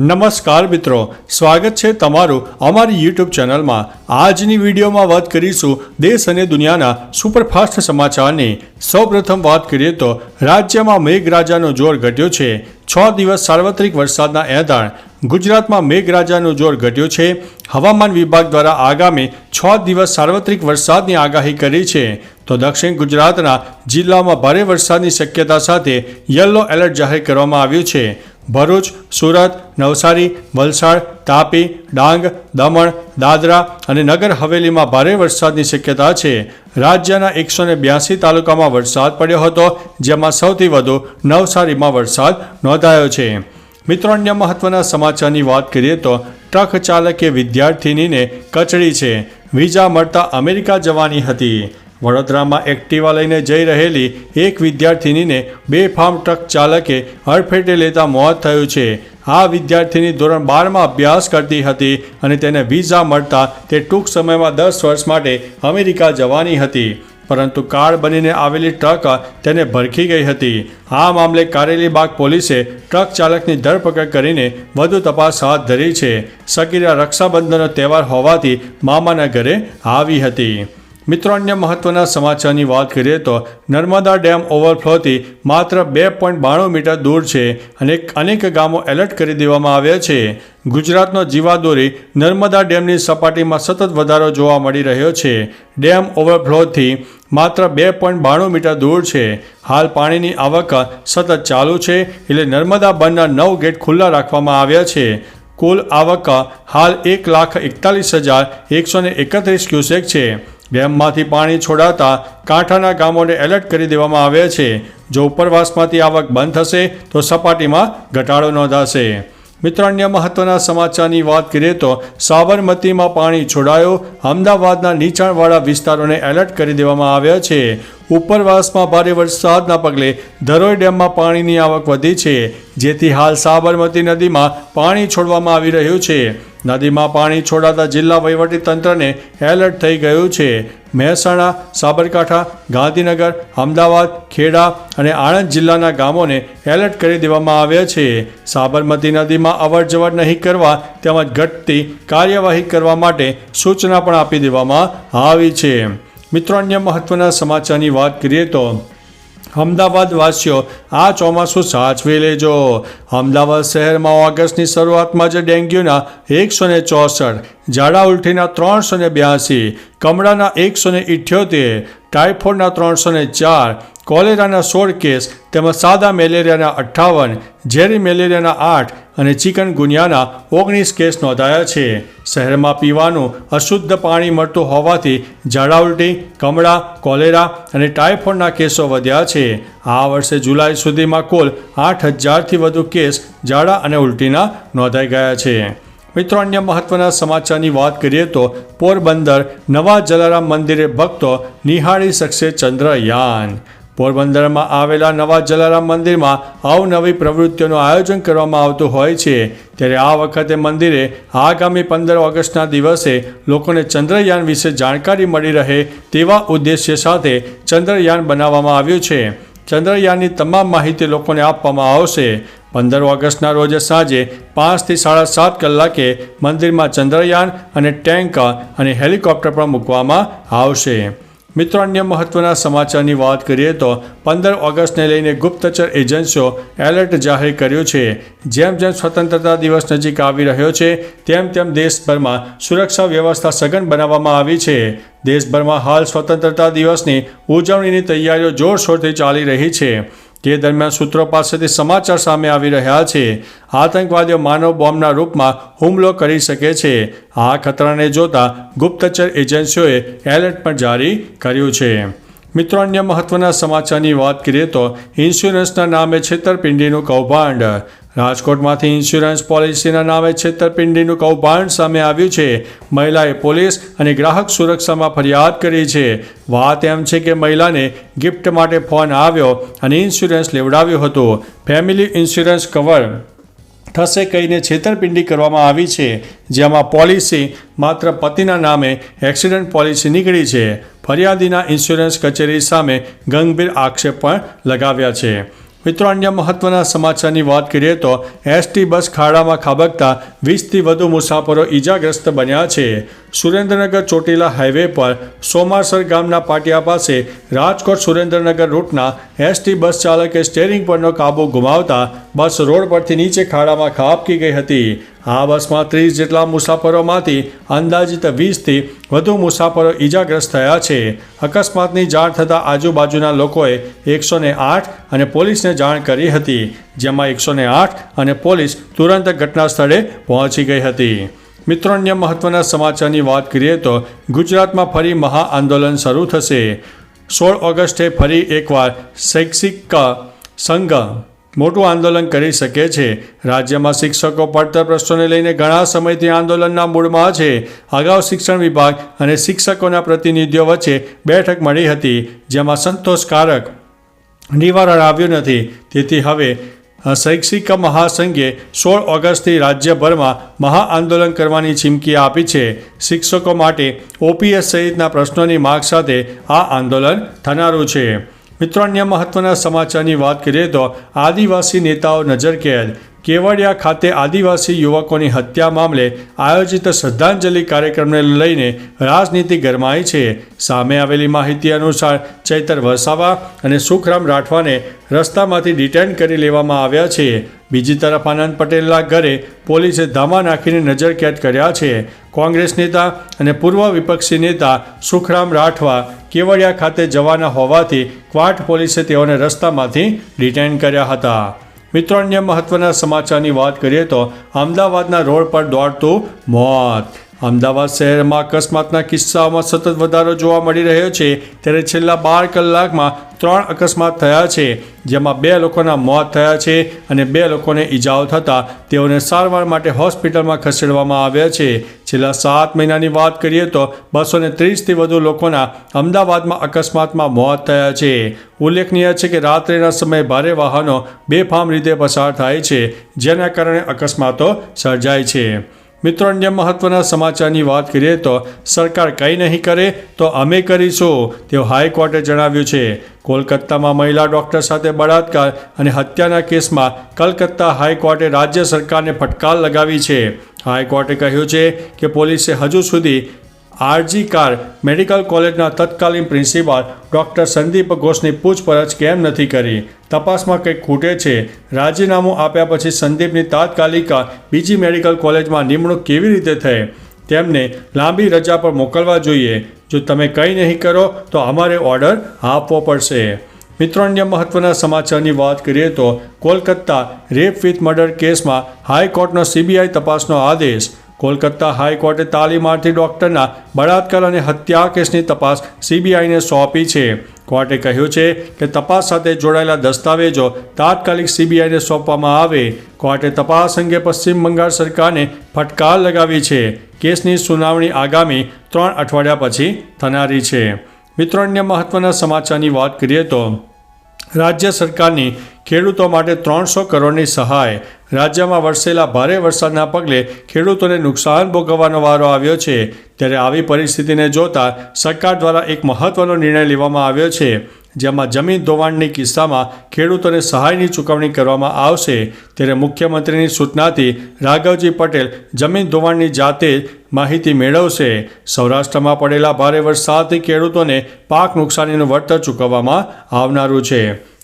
નમસ્કાર મિત્રો. સ્વાગત છે તમારું અમારી યુટ્યુબ ચેનલમાં. આજની વિડીયોમાં વાત કરીશું દેશ અને દુનિયાના સુપરફાસ્ટ સમાચારની. સૌપ્રથમ વાત કરીએ તો રાજ્યમાં મેઘરાજાનો જોર ઘટ્યો છે. છ દિવસ સાર્વત્રિક વરસાદના એંધાણ. ગુજરાતમાં મેઘરાજાનો જોર ઘટ્યો છે. હવામાન વિભાગ દ્વારા આગામી છ દિવસ સાર્વત્રિક વરસાદની આગાહી કરી છે. તો દક્ષિણ ગુજરાતના જિલ્લામાં ભારે વરસાદની શક્યતા સાથે યલો એલર્ટ જાહેર કરવામાં આવ્યું છે. ભરૂચ, સુરત, નવસારી, વલસાડ, તાપી, ડાંગ, દમણ, દાદરા અને નગર હવેલીમાં ભારે વરસાદની શક્યતા છે. રાજ્યના એકસો ને બ્યાસી તાલુકામાં વરસાદ પડ્યો હતો, જેમાં સૌથી વધુ નવસારીમાં વરસાદ નોંધાયો છે. મિત્રો, અન્ય મહત્વના સમાચારની વાત કરીએ તો ટ્રક ચાલકે વિદ્યાર્થિનીને કચડી છે. વિઝા મળતા અમેરિકા જવાની હતી. વડોદરામાં એક્ટિવા લઈને જઈ રહેલી એક વિદ્યાર્થિનીને બે ફાર્મ ટ્રક ચાલકે હડફેટે લેતા મોત થયું છે. આ વિદ્યાર્થીની ધોરણ બારમાં અભ્યાસ કરતી હતી અને તેને વિઝા મળતા તે ટૂંક સમયમાં દસ વર્ષ માટે અમેરિકા જવાની હતી. પરંતુ કાર બનીને આવેલી ટ્રક તેને ભરખી ગઈ હતી. આ મામલે કારેલીબાગ પોલીસે ટ્રક ચાલકની ધરપકડ કરીને વધુ તપાસ હાથ ધરી છે. સગીરા રક્ષાબંધનનો તહેવાર હોવાથી મામાના ઘરે આવી હતી. મિત્રો, અન્ય મહત્વના સમાચારની વાત કરીએ તો નર્મદા ડેમ ઓવરફ્લોથી માત્ર બે પોઈન્ટ બાણું મીટર દૂર છે અને અનેક ગામો એલર્ટ કરી દેવામાં આવ્યા છે. ગુજરાતનો જીવાદોરી નર્મદા ડેમની સપાટીમાં સતત વધારો જોવા મળી રહ્યો છે. ડેમ ઓવરફ્લોથી માત્ર બે પોઈન્ટ બાણું મીટર દૂર છે. હાલ પાણીની આવક સતત ચાલુ છે એટલે નર્મદા બંધના નવ ગેટ ખુલ્લા રાખવામાં આવ્યા છે. કુલ આવક હાલ એક લાખ એકતાલીસ હજાર એકસો એકત્રીસ ક્યુસેક છે. ડેમમાંથી પાણી છોડાતા કાંઠાના ગામોને એલર્ટ કરી દેવામાં આવ્યા છે. જો ઉપરવાસમાંથી આવક બંધ થશે, તો સપાટીમાં ઘટાડો નોંધાશે. મિત્રો અન્ય મહત્વના સમાચારની વાત કરીએ તો સાબરમતીમાં પાણી છોડાયો. અમદાવાદના નીચાણવાળા વિસ્તારોને એલર્ટ કરી દેવામાં આવ્યા છે. ઉપરવાસમાં ભારે વરસાદના પગલે ધરોઈ ડેમમાં પાણીની આવક વધી છે. જેથી હાલ સાબરમતી નદીમાં પાણી છોડવામાં આવી રહ્યું છે. નદીમાં પાણી છોડાતા જિલ્લા વહીવટી તંત્રને એલર્ટ થઈ ગયું છે. મહેસાણા, સાબરકાંઠા, ગાંધીનગર, અમદાવાદ, ખેડા અને આણંદ જિલ્લાના ગામોને એલર્ટ કરી દેવામાં આવ્યા છે. સાબરમતી નદીમાં અવર જવર નહીં કરવા તેમજ ઘટતી કાર્યવાહી કરવા માટે સૂચના પણ આપી દેવામાં આવી છે. મિત્રો, અન્ય મહત્વના સમાચારની વાત કરીએ તો અમદાવાદ વાસીઓ, આ ચોમાસું સાચવી લેજો. અમદાવાદ શહેરમાં ઓગસ્ટની શરૂઆતમાં જ ડેન્ગ્યુના એકસો ને ચોસઠ, ઝાડા ઉલટીના ત્રણસો ને બ્યાસી, કમળાના એકસો ને ઇઠ્યોતેર, ટાઇફોઇડના ત્રણસો ને ચાર, કોલેરાના સોળ કેસ, તેમજ સાદા મેલેરિયાના અઠ્ઠાવન, ઝેરી મેલેરિયાના આઠ અને ચિકનગુનિયાના ઓગણીસ કેસ નોંધાયા છે. શહેરમાં પીવાનું અશુદ્ધ પાણી મળતું હોવાથી ઝાડા ઉલટી, કમળા, કોલેરા અને ટાઇફોઇડના કેસો વધ્યા છે. આ વર્ષે જુલાઈ સુધીમાં કુલ આઠ હજારથી વધુ કેસ ઝાડા અને ઉલટીના નોંધાઈ ગયા છે. મિત્રો, અન્ય મહત્વના સમાચારની વાત કરીએ તો પોરબંદર નવા જલારામ મંદિરે ભક્તો નિહાળી શકશે ચંદ્રયાન. પોરબંદરમાં આવેલા નવા જલારામ મંદિરમાં અવનવી પ્રવૃત્તિઓનું આયોજન કરવામાં આવતું હોય છે. ત્યારે આ વખતે મંદિરે આગામી પંદર ઓગસ્ટના દિવસે લોકોને ચંદ્રયાન વિશે જાણકારી મળી રહે તેવા ઉદ્દેશ્ય સાથે ચંદ્રયાન બનાવવામાં આવ્યું છે. ચંદ્રયાનની તમામ માહિતી લોકોને આપવામાં આવશે. પંદર ઓગસ્ટના રોજ સાંજે પાંચથી સાડા સાત કલાકે મંદિરમાં ચંદ્રયાન અને ટેન્ક અને હેલિકોપ્ટર પણ મૂકવામાં આવશે. મિત્રો, અન્ય મહત્વના સમાચારની વાત કરીએ તો પંદર ઓગસ્ટને લઈને ગુપ્તચર એજન્સીઓ એલર્ટ જાહેર કર્યું છે. જેમ જેમ સ્વતંત્રતા દિવસ નજીક આવી રહ્યો છે, તેમ તેમ દેશભરમાં સુરક્ષા વ્યવસ્થા સઘન બનાવવામાં આવી છે. દેશભરમાં હાલ સ્વતંત્રતા દિવસની ઉજવણીની તૈયારીઓ જોરશોરથી ચાલી રહી છે. તે દરમિયાન સૂત્રો પાસેથી સમાચાર સામે આવી રહ્યા છે. આતંકવાદીઓ માનવ બોમ્બના રૂપમાં હુમલો કરી શકે છે. આ ખતરાને જોતા ગુપ્તચર એજન્સીઓએ એલર્ટ પણ જારી કર્યું છે. મિત્રો, અન્ય મહત્વના સમાચારની વાત કરીએ તો ઇન્સ્યોરન્સના નામે છેતરપિંડીનું કૌભાંડ. રાજકોટમાંથી ઇન્સ્યોરન્સ પોલિસીના નામે છેતરપિંડીનું કૌભાંડ સામે આવ્યું છે. મહિલાએ પોલીસ અને ગ્રાહક સુરક્ષામાં ફરિયાદ કરી છે. વાત એમ છે કે મહિલાને ગિફ્ટ માટે ફોન આવ્યો અને ઇન્સ્યોરન્સ લેવડાવ્યું હતું. ફેમિલી ઇન્સ્યોરન્સ કવર થશે કહીને છેતરપિંડી કરવામાં આવી છે, જેમાં પોલિસી માત્ર પતિના નામે એક્સિડન્ટ પોલિસી નીકળી છે. ફરિયાદીના ઇન્સ્યોરન્સ કચેરી સામે ગંભીર આક્ષેપ પણ લગાવ્યા છે. મિત્રો, અન્ય મહત્વના સમાચારની વાત કરીએ તો એસટી બસ ખાડામાં ખાબકતા વીસથી વધુ મુસાફરો ઈજાગ્રસ્ત બન્યા છે. સુરેન્દ્રનગર ચોટીલા હાઈવે પર સોમાસર ગામના પાટિયા પાસે રાજકોટ સુરેન્દ્રનગર રૂટના એસટી બસ ચાલકે સ્ટેરિંગ પરનો કાબુ ગુમાવતા બસ રોડ પરથી નીચે ખાડામાં ખાબકી ગઈ હતી. આ બસમાં ત્રીસ જેટલા મુસાફરોમાંથી અંદાજિત વીસથી વધુ મુસાફરો ઈજાગ્રસ્ત થયા છે. અકસ્માતની જાણ થતાં આજુબાજુના લોકોએ એકસો આઠ અને પોલીસને જાણ કરી હતી, જેમાં એકસો આઠ અને પોલીસ તુરંત ઘટના સ્થળે પહોંચી ગઈ હતી. મિત્રો, અન્ય મહત્વના સમાચારની વાત કરીએ તો ગુજરાતમાં ફરી મહા આંદોલન શરૂ થશે. સોળ ઓગસ્ટે ફરી એકવાર શૈક્ષિક સંઘ મોટું આંદોલન કરી શકે છે. રાજ્યમાં શિક્ષકો પડતર પ્રશ્નોને લઈને ઘણા સમયથી આંદોલનના મૂળમાં છે. અગાઉ શિક્ષણ વિભાગ અને શિક્ષકોના પ્રતિનિધિઓ વચ્ચે બેઠક મળી હતી, જેમાં સંતોષકારક નિવારણ આવ્યું નથી. તેથી હવે શૈક્ષિક મહાસંઘે સોળ ઓગસ્ટથી રાજ્યભરમાં મહા આંદોલન કરવાની ચીમકી આપી છે. શિક્ષકો માટે ઓપીએસ સહિતના પ્રશ્નોની માગ સાથે આ આંદોલન થનારું છે. મિત્રો, અન્ય મહત્વના સમાચારની વાત કરીએ તો આદિવાસી નેતાઓ નજર કેદ કેવડિયા ખાતે આદિવાસી યુવકોની હત્યા મામલે આયોજિત શ્રદ્ધાંજલિ કાર્યક્રમને લઈને રાજનીતિ ગરમાઈ છે. સામે આવેલી માહિતી અનુસાર ચૈતર વસાવા અને સુખરામ રાઠવાને રસ્તામાંથી ડિટેન કરી લેવામાં આવ્યા છે. બીજી તરફ આનંદ પટેલના ઘરે પોલીસે ધામા નાખીને નજરકેદ કર્યા છે. કોંગ્રેસ નેતા અને પૂર્વ વિપક્ષી નેતા સુખરામ રાઠવા કેવડિયા ખાતે જવાના હોવાથી ક્વાટ પોલીસે તેઓને રસ્તામાંથી ડિટેન કર્યા હતા. મિત્રો, અન્ય મહત્વના સમાચારની વાત કરીએ તો અમદાવાદના રોડ પર દોડતું મોત. અમદાવાદ શહેરમાં અકસ્માતના કિસ્સાઓમાં સતત વધારો જોવા મળી રહ્યો છે, ત્યારે છેલ્લા બાર કલાકમાં ત્રણ અકસ્માત થયા છે, જેમાં બે લોકોના મોત થયા છે અને બે લોકોને ઈજાઓ થતાં તેઓને સારવાર માટે હોસ્પિટલમાં ખસેડવામાં આવ્યા છે. છેલ્લા સાત મહિનાની વાત કરીએ તો બસો ને ત્રીસથી વધુ લોકોના અમદાવાદમાં અકસ્માતમાં મોત થયા છે. ઉલ્લેખનીય છે કે રાત્રિના સમયે ભારે વાહનો બેફામ રીતે પસાર થાય છે, જેના કારણે અકસ્માતો સર્જાય છે. મિત્રો, અન્ય મહત્વના સમાચારની વાત કરીએ તો સરકાર કંઈ નહીં કરે તો અમે કરીશું તેવું હાઈકોર્ટે જણાવ્યું છે. કોલકાતામાં મહિલા ડોક્ટર સાથે બળાત્કાર અને હત્યાના કેસમાં કલકત્તા હાઈકોર્ટે રાજ્ય સરકારને ફટકાર લગાવી છે. હાઈકોર્ટે કહ્યું છે કે પોલીસે હજુ સુધી આરજી કાર મેડિકલ કોલેજના તત્કાલીન પ્રિન્સિપાલ ડૉક્ટર સંદીપ ઘોષની પૂછપરછ કેમ નથી કરી? તપાસમાં કંઈક ખૂટે છે. રાજીનામું આપ્યા પછી સંદીપની તાત્કાલિક બીજી મેડિકલ કોલેજમાં નિમણૂક કેવી રીતે થઈ? તેમને લાંબી રજા પર મોકલવા જોઈએ. જો તમે કંઈ નહીં કરો, તો અમારે ઓર્ડર આપવો પડશે. મિત્રો, અન્ય મહત્વના સમાચારની વાત કરીએ તો કોલકાતા રેપ વિથ મર્ડર કેસમાં હાઈકોર્ટનો સીબીઆઈ તપાસનો આદેશ. કોલકાતા હાઈકોર્ટે તાલીમાર્થી ડોક્ટરના બળાત્કાર અને હત્યા કેસની તપાસ સીબીઆઈને સોંપી છે. કોર્ટે કહ્યું છે કે તપાસ સાથે જોડાયેલા દસ્તાવેજો તાત્કાલિક સીબીઆઈને સોંપવામાં આવે. કોર્ટે તપાસ અંગે પશ્ચિમ બંગાળ સરકારને ફટકાર લગાવી છે. કેસની સુનાવણી આગામી ત્રણ અઠવાડિયા પછી થનારી છે. મિત્રો, અન્ય મહત્વના સમાચારની વાત કરીએ તો રાજ્ય સરકારની ખેડૂતો માટે ત્રણસો કરોડની સહાય રાજ્યમાં વરસેલા ભારે વરસાદના પગલે ખેડૂતોને નુકસાન ભોગવવાનો વારો આવ્યો છે. ત્યારે આવી પરિસ્થિતિને જોતા સરકાર દ્વારા એક મહત્વનો નિર્ણય લેવામાં આવ્યો છે. જેમાં જમીન ધોવાણની કિસ્સામાં ખેડૂતોને સહાયની ચૂકવણી કરવામાં આવશે. ત્યારે મુખ્યમંત્રીની સૂચનાથી રાઘવજી પટેલ જમીન ધોવાણની જાતે માહિતી મેળવશે. સૌરાષ્ટ્રમાં પડેલા ભારે વરસાદથી ખેડૂતોને પાક નુકસાનીનું વળતર ચૂકવવામાં આવનારું છે.